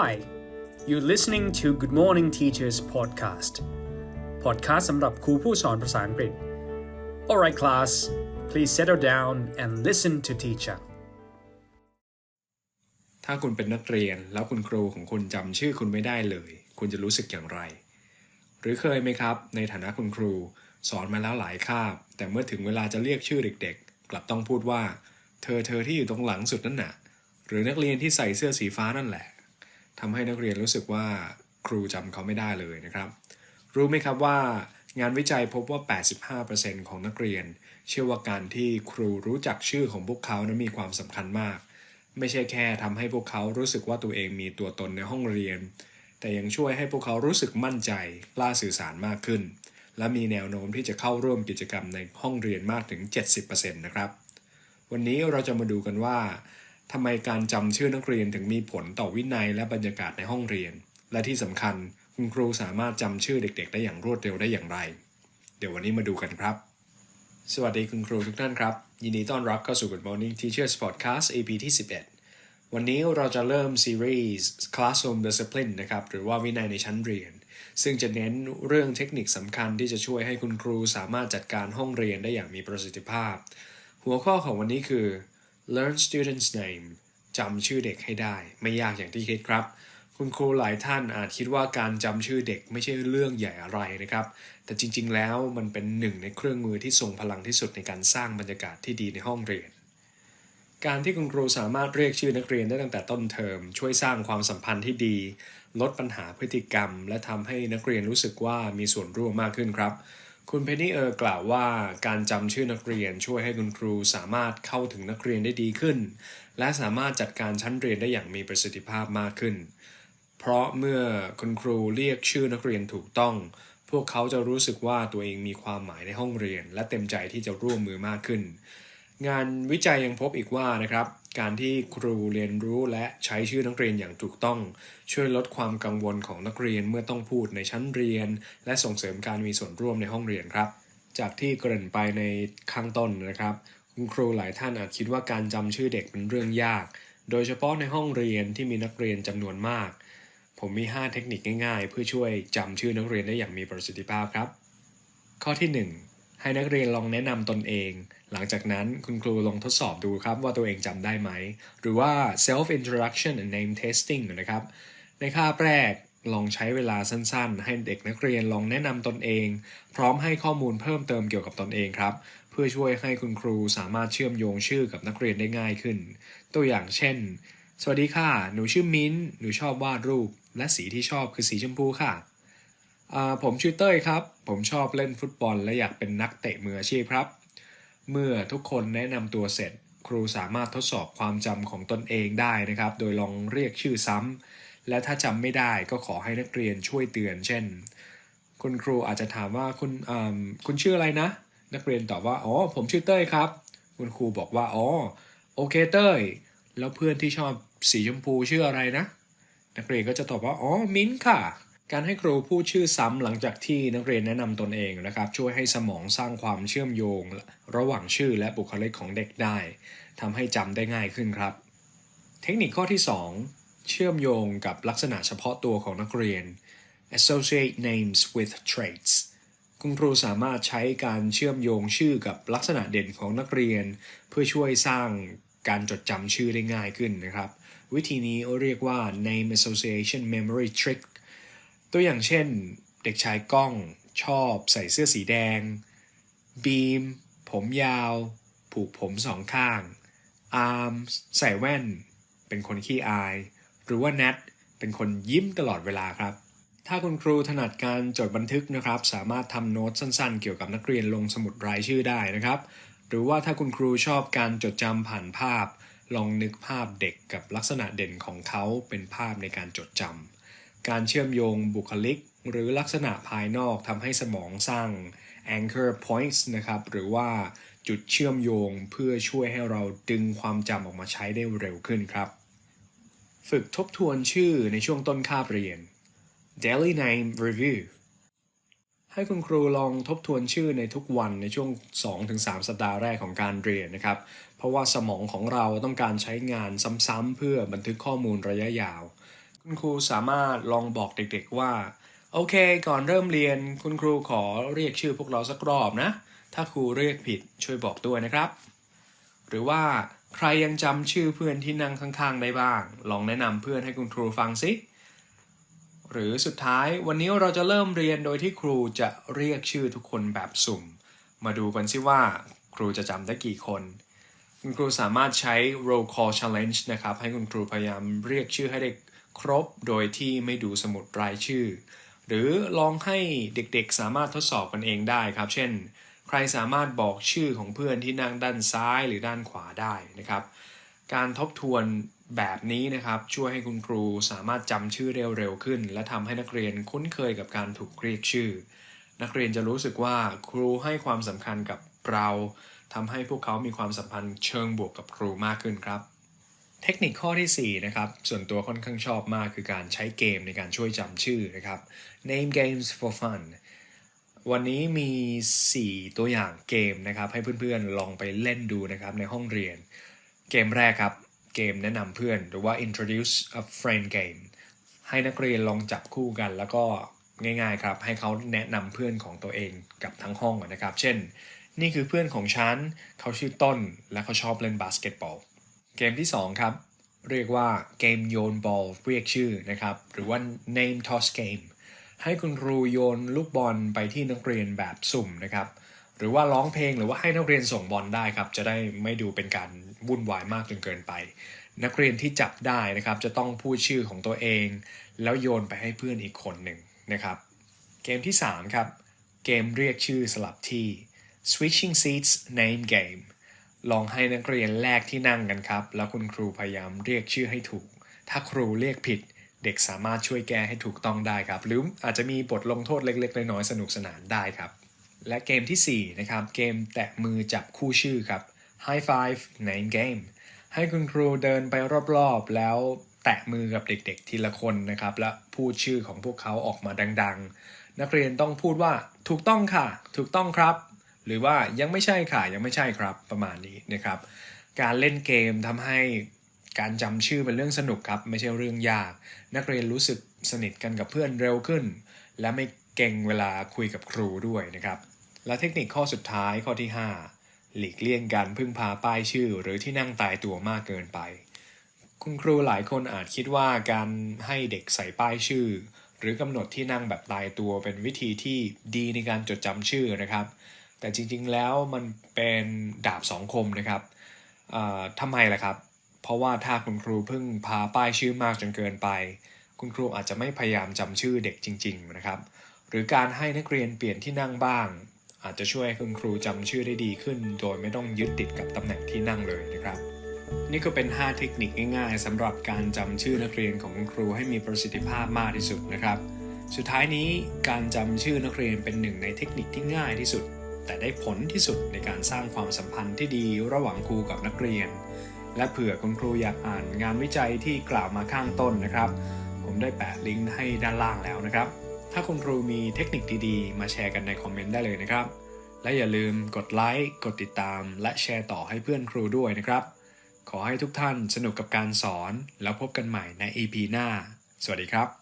Hi, you're listening to Good Morning Teachers podcast. Podcast สำหรับครูผู้สอนภาษาอังกฤษ Alright class, please settle down and listen to teacher. ถ้าคุณเป็นนักเรียนแล้วคุณครูของคุณจำชื่อคุณไม่ได้เลย คุณจะรู้สึกอย่างไร หรือเคยไหมครับ ในฐานะคุณครู สอนมาแล้วหลายคาบ แต่เมื่อถึงเวลาจะเรียกชื่อเด็ก ๆ กลับต้องพูดว่า เธอเธอที่อยู่ตรงหลังสุดนั่นน่ะ หรือนักเรียนที่ใส่เสื้อสีฟ้านั่นแหละ ทำให้นักเรียนรู้สึกว่าครูจำเขาไม่ได้เลยนะครับ รู้ไหมครับว่างานวิจัยพบว่า 85%ของนักเรียน เชื่อว่าการที่ครูรู้จักชื่อของพวกเขานั้นมีความสำคัญมาก ไม่ใช่แค่ทำให้พวกเขารู้สึกว่าตัวเองมีตัวตนในห้องเรียน แต่ยังช่วยให้พวกเขารู้สึกมั่นใจกล้าสื่อสารมากขึ้น และมีแนวโน้มที่จะเข้าร่วมกิจกรรมในห้องเรียนมากถึง 70%นะครับ วันนี้เราจะมาดูกันว่า ทำไมการจำชื่อนักเรียนถึงมีผลต่อวินัยและบรรยากาศในห้องเรียน และที่สำคัญคุณครูสามารถจำชื่อเด็ก ๆ ได้อย่างรวดเร็วได้อย่างไร เดี๋ยววันนี้มาดูกันครับ สวัสดีคุณครูทุกท่านครับ ยินดีต้อนรับเข้าสู่ Good Morning Teachers Podcast EP ที่ 11 วันนี้เราจะเริ่มซีรีส์ Classroom Discipline นะครับหรือว่าวินัยในชั้นเรียน ซึ่งจะเน้นเรื่องเทคนิคสำคัญที่จะช่วยให้คุณครูสามารถจัดการห้องเรียนได้อย่างมีประสิทธิภาพ หัวข้อของวันนี้คือ learn students name จำชื่อเด็กให้ได้ ไม่ยากอย่างที่คิดครับ คุณครูหลายท่านอาจคิดว่าการจำชื่อเด็กไม่ใช่เรื่องใหญ่อะไรนะครับ แต่จริงๆ แล้วมันเป็นหนึ่งในเครื่องมือที่ทรงพลังที่สุดในการสร้างบรรยากาศที่ดีในห้องเรียน การที่คุณครูสามารถเรียกชื่อนักเรียนได้ตั้งแต่ต้นเทอม ช่วยสร้างความสัมพันธ์ที่ดี ลดปัญหาพฤติกรรม และทำให้นักเรียนรู้สึกว่ามีส่วนร่วมมากขึ้นครับ คุณเพนนี่เออร์กล่าวว่าการจำชื่อนักเรียนช่วยให้คุณครูสามารถเข้าถึงนักเรียนได้ดีขึ้น และสามารถจัดการชั้นเรียนได้อย่างมีประสิทธิภาพมากขึ้น เพราะเมื่อคุณครูเรียกชื่อนักเรียนถูกต้อง พวกเขาจะรู้สึกว่าตัวเองมีความหมายในห้องเรียน และเต็มใจที่จะร่วมมือมากขึ้น งานวิจัยยังพบอีกว่านะครับ การที่ครูเรียนรู้และใช้ชื่อนักเรียนอย่างถูกต้อง ช่วยลดความกังวลของนักเรียนเมื่อต้องพูดในชั้นเรียน และส่งเสริมการมีส่วนร่วมในห้องเรียนครับ จากที่เกริ่นไปในข้างต้นนะครับ คุณครูหลายท่านอาจคิดว่าการจำชื่อเด็กเป็นเรื่องยาก โดยเฉพาะในห้องเรียนที่มีนักเรียนจำนวนมาก ผมมี 5 เทคนิคง่าย ๆ เพื่อช่วยจำชื่อนักเรียนได้อย่างมีประสิทธิภาพครับ ข้อที่ 1 ให้นักเรียนลองแนะนำตนเอง หลังจากนั้นคุณครูลองทดสอบดูครับว่าตัวเองจำได้ไหม หรือว่า self introduction and name testing นะครับ ในคาบแรกลองใช้เวลาสั้นๆ ให้เด็กนักเรียนลองแนะนำตนเอง พร้อมให้ข้อมูลเพิ่มเติมเกี่ยวกับตนเองครับ เพื่อช่วยให้คุณครูสามารถเชื่อมโยงชื่อกับนักเรียนได้ง่ายขึ้น ตัวอย่างเช่น สวัสดีค่ะ หนูชื่อมิ้น หนูชอบวาดรูป และสีที่ชอบคือสีชมพูค่ะผมชื่อเต้ยครับ ผมชอบเล่นฟุตบอล และอยากเป็นนักเตะมืออาชีพครับ เมื่อทุกคนแนะนำตัวเสร็จ ครูสามารถทดสอบความจำของตนเองได้นะครับ โดยลองเรียกชื่อซ้ำและถ้าจำไม่ได้ก็ขอให้นักเรียนช่วยเตือน เช่น คุณครูอาจจะถามว่าคุณคุณชื่ออะไรนะ นักเรียนตอบว่าอ๋อผมชื่อเต้ยครับ คุณครูบอกว่าอ๋อโอเคเต้ย แล้วเพื่อนที่ชอบสีชมพูชื่ออะไรนะ นักเรียนก็จะตอบว่าอ๋อมิ้นท์ค่ะ การให้ครูพูดชื่อซ้ำหลังจากที่นักเรียนแนะนำตนเองนะครับ ช่วยให้สมองสร้างความเชื่อมโยง ระหว่างชื่อและบุคลิกของเด็กได้ทำให้จำได้ง่ายขึ้นครับ เทคนิคข้อที่ 2 เชื่อมโยงกับลักษณะเฉพาะตัวของนักเรียน associate names with traits คุณครูสามารถใช้การเชื่อมโยงชื่อกับลักษณะเด่นของนักเรียน เพื่อช่วยสร้างการจดจำชื่อได้ง่ายขึ้นนะครับ วิธีนี้เรียกว่า name association memory trick ตัวอย่างเช่น เด็กชายก้องชอบใส่เสื้อสีแดง บีม ผมยาว ผูกผมสองข้าง อาร์มใส่แว่น เป็นคนขี้อาย หรือว่าแนทเป็นคนยิ้มตลอดเวลาครับ ถ้าคุณครูถนัดการจดบันทึกนะครับ สามารถทำโน้ตสั้นๆ เกี่ยวกับนักเรียนลงสมุดรายชื่อได้นะครับ หรือว่าถ้าคุณครูชอบการจดจำผ่านภาพ ลองนึกภาพเด็กกับลักษณะเด่นของเขาเป็นภาพในการจดจำ การเชื่อมโยงบุคลิก หรือลักษณะภายนอกทำให้สมองสร้าง anchor points นะครับ หรือว่าจุดเชื่อมโยงเพื่อช่วยให้เราดึงความจำออกมาใช้ได้เร็วขึ้นครับ ฝึกทบทวนชื่อในช่วงต้นคาบเรียน Daily Name Review ให้คุณครูลองทบทวนชื่อในทุกวันในช่วง 2-3 สัปดาห์แรกของการเรียนนะครับ เพราะว่าสมองของเราต้องการใช้งานซ้ำๆเพื่อบันทึกข้อมูลระยะยาว คุณครูสามารถลองบอกเด็กๆว่า โอเค ก่อนเริ่มเรียนคุณครูขอเรียกชื่อพวกเราสักรอบนะ ถ้าครูเรียกผิดช่วยบอกด้วยนะครับ หรือว่าใครยังจำชื่อเพื่อนที่นั่งข้างๆได้บ้าง ลองแนะนำเพื่อนให้คุณครูฟังสิหรือสุดท้ายวันนี้เราจะเริ่มเรียนโดยที่ครูจะเรียกชื่อทุกคนแบบสุ่ม มาดูกันสิว่าครูจะจำได้กี่คน คุณครูสามารถใช้ roll call challenge นะครับ ให้คุณครูพยายามเรียกชื่อให้ได้ ครบโดยที่ไม่ดูสมุดรายชื่อ หรือลองให้เด็กๆสามารถทดสอบกันเองได้ครับ เช่น ใครสามารถบอกชื่อของเพื่อนที่นั่งด้านซ้ายหรือด้านขวาได้นะครับ การทบทวนแบบนี้นะครับ ช่วยให้คุณครูสามารถจำชื่อเร็วๆขึ้น และทำให้นักเรียนคุ้นเคยกับการถูกเรียกชื่อ นักเรียนจะรู้สึกว่าครูให้ความสำคัญกับเราทำให้พวกเขามีความสัมพันธ์เชิงบวกกับครูมากขึ้นครับ เทคนิคข้อที่4นะครับส่วนตัวค่อนข้างชอบมากคือการใช้เกมในการช่วยจำชื่อนะครับ name games for fun วันนี้มี 4 ตัวอย่างเกมนะครับ ให้เพื่อนๆลองไปเล่นดูนะครับในห้องเรียน เกมแรกครับ เกมแนะนำเพื่อนหรือว่า introduce a friend game ให้นักเรียนลองจับคู่กัน แล้วก็ง่ายๆครับ ให้เขาแนะนำเพื่อนของตัวเองกับทั้งห้องนะครับ เช่น นี่คือเพื่อนของฉันเขาชื่อต้นและเขาชอบเล่นบาสเกตบอล เกมที่ 2 ครับ เรียกว่าเกมโยนบอลเรียกชื่อนะครับ หรือว่า name toss game ให้คุณครูโยนลูกบอลไปที่นักเรียนแบบสุ่มนะครับ หรือว่าร้องเพลงหรือว่าให้นักเรียนส่งบอลได้ครับ จะได้ไม่ดูเป็นการวุ่นวายมากจนเกินไป นักเรียนที่จับได้นะครับ จะต้องพูดชื่อของตัวเอง แล้วโยนไปให้เพื่อนอีกคนหนึ่งนะครับ เกมที่ 3 ครับ เกมเรียกชื่อสลับที่ switching seats name game ลองให้นักเรียนแลกที่นั่งกันครับ แล้วคุณครูพยายามเรียกชื่อให้ถูก ถ้าครูเรียกผิด เด็กสามารถช่วยแก้ให้ถูกต้องได้ครับ หรืออาจจะมีบทลงโทษเล็ก ๆ น้อยๆสนุกสนานได้ครับ และเกมทีสี่4 นะครับ เกมแตะมือจับคู่ชื่อครับ High Five Name Game ให้คุณครูเดินไปรอบๆ แล้วแตะมือกับเด็กๆ ทีละคนนะครับ และพูดชื่อของพวกเขาออกมาดัง ๆ นักเรียนต้องพูดว่าถูกต้องค่ะ ถูกต้องครับ หรือว่ายังไม่ใช่ค่ะยังไม่ใช่ครับประมาณนี้นะครับ การเล่นเกมทำให้การจำชื่อเป็นเรื่องสนุกครับ ไม่ใช่เรื่องยาก นักเรียนรู้สึกสนิทกันกับเพื่อนเร็วขึ้น และไม่เก่งเวลาคุยกับครูด้วยนะครับ และเทคนิคข้อสุดท้ายข้อที่ 5 หลีกเลี่ยงการพึ่งพาป้ายชื่อ หรือที่นั่งตายตัวมากเกินไป คุณครูหลายคนอาจคิดว่าการให้เด็กใส่ป้ายชื่อ หรือกำหนดที่นั่งแบบตายตัวเป็นวิธีที่ดีในการจดจำชื่อนะครับ แต่จริงๆแล้วมันเป็นดาบสองคมนะครับทำไมล่ะครับ เพราะว่าถ้าคุณครูเพิ่งพาป้ายชื่อมากจนเกินไป คุณครูอาจจะไม่พยายามจำชื่อเด็กจริง ๆ นะครับ หรือการให้นักเรียนเปลี่ยนที่นั่งบ้าง อาจจะช่วยให้คุณครูจำชื่อได้ดีขึ้น โดยไม่ต้องยึดติดกับตำแหน่งที่นั่งเลยนะครับ นี่ก็เป็น 5 เทคนิคง่ายๆสำหรับการจำชื่อนักเรียนของคุณครูให้มีประสิทธิภาพมากที่สุดนะครับ สุดท้ายนี้การจำชื่อนักเรียนเป็นหนึ่งในเทคนิคที่ง่ายที่สุด แต่ได้ผลที่สุดในการสร้างความสัมพันธ์ที่ดีระหว่างครูกับนักเรียน และเผื่อคุณครูอยากอ่านงานวิจัยที่กล่าวมาข้างต้นนะครับ ผมได้แปะลิงก์ให้ด้านล่างแล้วนะครับ ถ้าคุณครูมีเทคนิคดีๆ มาแชร์กันในคอมเมนต์ได้เลยนะครับ และอย่าลืมกดไลค์กดติดตาม และแชร์ต่อให้เพื่อนครูด้วยนะครับ ขอให้ทุกท่านสนุกกับการสอน แล้วพบกันใหม่ใน EP หน้า สวัสดีครับ